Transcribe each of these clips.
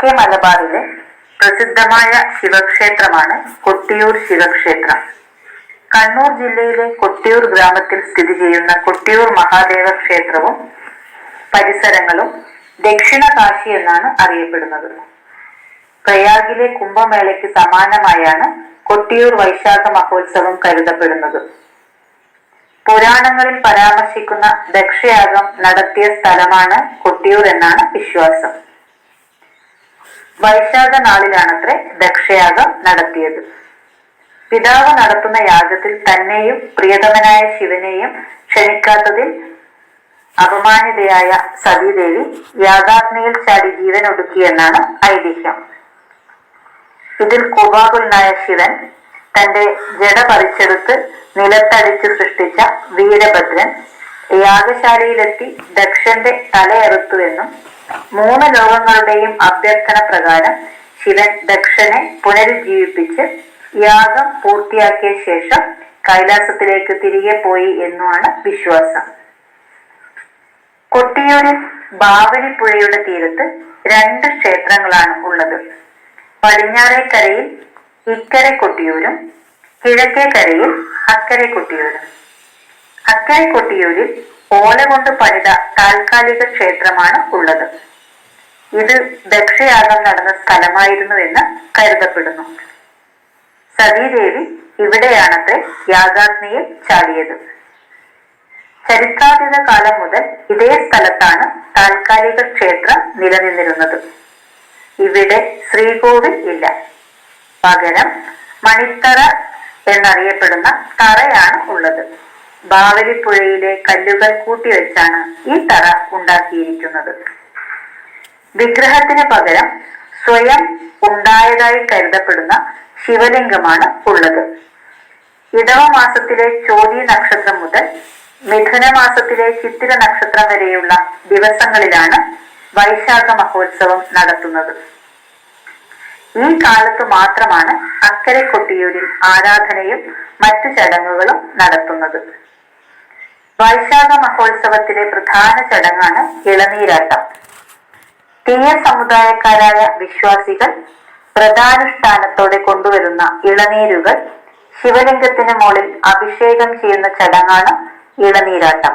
വടക്കേ മലബാറിലെ പ്രസിദ്ധമായ ശിവക്ഷേത്രമാണ് കൊട്ടിയൂർ ശിവക്ഷേത്രം. കണ്ണൂർ ജില്ലയിലെ കൊട്ടിയൂർ ഗ്രാമത്തിൽ സ്ഥിതി ചെയ്യുന്ന കൊട്ടിയൂർ മഹാദേവ ക്ഷേത്രവും പരിസരങ്ങളും ദക്ഷിണ കാശി എന്നാണ് അറിയപ്പെടുന്നത്. പ്രയാഗിലെ കുംഭമേളയ്ക്ക് സമാനമായാണ് കൊട്ടിയൂർ വൈശാഖ മഹോത്സവം കരുതപ്പെടുന്നത്. പുരാണങ്ങളിൽ പരാമർശിക്കുന്ന ദക്ഷയാഗം നടത്തിയ സ്ഥലമാണ് കൊട്ടിയൂർ എന്നാണ് വിശ്വാസം. വൈശാഖ നാളിലാണത്രേ ദക്ഷയാഗം നടത്തിയത്. പിതാവ് നടത്തുന്ന യാഗത്തിൽ തന്നെയും പ്രിയതമനായ ശിവനെയും ക്ഷണിക്കാത്തതിൽ അപമാനിതയായ സതീദേവി യാഗാഗ്നിയിൽ ചാടി ജീവൻ ഒടുക്കിയെന്നാണ് ഐതിഹ്യം. ഇതിൽ കോപാകുലനായ ശിവൻ തന്റെ ജട പറിച്ചെടുത്ത് നിലത്തടിച്ച് സൃഷ്ടിച്ച വീരഭദ്രൻ യാഗശാലയിലെത്തി ദക്ഷന്റെ തലയെറുത്തുവെന്നും മൂന്ന് ലോകങ്ങളുടെയും അഭ്യർത്ഥന പ്രകാരം ശിവൻ ദക്ഷനെ പുനരുജ്ജീവിപ്പിച്ച് യാഗം പൂർത്തിയാക്കിയ ശേഷം കൈലാസത്തിലേക്ക് തിരികെ പോയി എന്നുമാണ് വിശ്വാസം. കൊട്ടിയൂരിൽ ബാവലിപ്പുഴയുടെ തീരത്ത് രണ്ട് ക്ഷേത്രങ്ങളാണ് ഉള്ളത്. പടിഞ്ഞാറേക്കരയിൽ ഇക്കരെ കൊട്ടിയൂരും കിഴക്കേക്കരയിൽ അക്കരെ കൊട്ടിയൂരും അക്കരെ കൊട്ടിയൂരിൽ ഓല കൊണ്ട് പണിത താൽക്കാലിക ക്ഷേത്രമാണ് ഉള്ളത്. ഇത് ദക്ഷയാഗം നടന്ന സ്ഥലമായിരുന്നുവെന്ന് കരുതപ്പെടുന്നു. സതീദേവി ഇവിടെയാണത്രേ യാഗാഗ്നിയിൽ ചാടിയത്. ചരിത്രാതീത കാലം മുതൽ ഇതേ സ്ഥലത്താണ് താൽക്കാലിക ക്ഷേത്രം നിലനിന്നിരുന്നത്. ഇവിടെ ശ്രീകോവിൽ ഇല്ല. പകരം മണിത്തറ എന്നറിയപ്പെടുന്ന തറയാണ് ഉള്ളത്. ബാവലിപ്പുഴയിലെ കല്ലുകൾ കൂട്ടിവെച്ചാണ് ഈ തറ ഉണ്ടാക്കിയിരിക്കുന്നത്. വിഗ്രഹത്തിന് പകരം സ്വയം ഉണ്ടായതായി കരുതപ്പെടുന്ന ശിവലിംഗമാണ് ഉള്ളത്. ഇടവ മാസത്തിലെ ചോതി നക്ഷത്രം മുതൽ മിഥുന മാസത്തിലെ ചിത്തിര നക്ഷത്രം വരെയുള്ള ദിവസങ്ങളിലാണ് വൈശാഖ മഹോത്സവം നടത്തുന്നത്. ഈ കാലത്ത് മാത്രമാണ് അക്കരെ കൊട്ടിയൂരിൽ ആരാധനയും മറ്റു ചടങ്ങുകളും നടത്തുന്നത്. വൈശാഖ മഹോത്സവത്തിലെ പ്രധാന ചടങ്ങാണ് ഇളനീരാട്ടം തീയ സമുദായക്കാരായ വിശ്വാസികൾ വ്രതാനുഷ്ഠാനത്തോടെ കൊണ്ടുവരുന്ന ഇളനീരുകൾ ശിവലിംഗത്തിന് മുകളിൽ അഭിഷേകം ചെയ്യുന്ന ചടങ്ങാണ് ഇളനീരാട്ടം.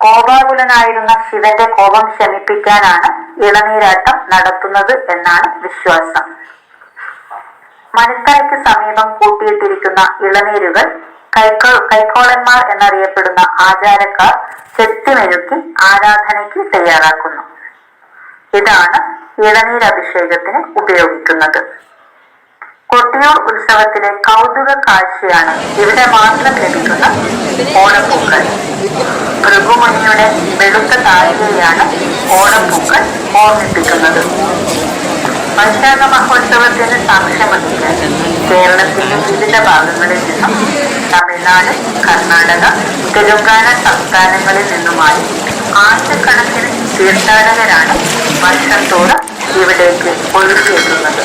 കോപാകുലനായിരുന്ന ശിവന്റെ കോപം ശമിപ്പിക്കാനാണ് ഇളനീരാട്ടം നടത്തുന്നത് എന്നാണ് വിശ്വാസം. മണിത്തറയ്ക്ക് സമീപം കൂട്ടിയിട്ടിരിക്കുന്ന ഇളനീരുകൾ കൈക്കോ കൈക്കോളന്മാർ എന്നറിയപ്പെടുന്ന ആചാരക്കാർ ചെത്തിമെഴുക്കി ആരാധനയ്ക്ക് തയ്യാറാക്കുന്നു. ഇതാണ് ഇളനീരഭിഷേകത്തിന് ഉപയോഗിക്കുന്നത്. കൊട്ടിയൂർ ഉത്സവത്തിലെ കൗതുക കാഴ്ചയാണ് ഇവിടെ മാത്രം ലഭിക്കുന്ന ഓണപ്പൂക്കൾ. ഭൃഗുമുനിയുടെ വെളുത്ത താഴെയാണ് ഓണപ്പൂക്കൾ ഓർമ്മിപ്പിക്കുന്നത്. വൈശാഖ മഹോത്സവത്തിന് സാക്ഷ്യം വഹിക്കാൻ കേരളത്തിന്റെ വിവിധ ഭാഗങ്ങളിൽ നിന്നും തമിഴ്നാട് കർണാടക തെലുങ്കാന സംസ്ഥാനങ്ങളിൽ നിന്നുമായി ആയിരക്കണക്കിന് തീർത്ഥാടകരാണ് വർഷം ഇവിടേക്ക് ഒഴുകിയെത്തുന്നത്.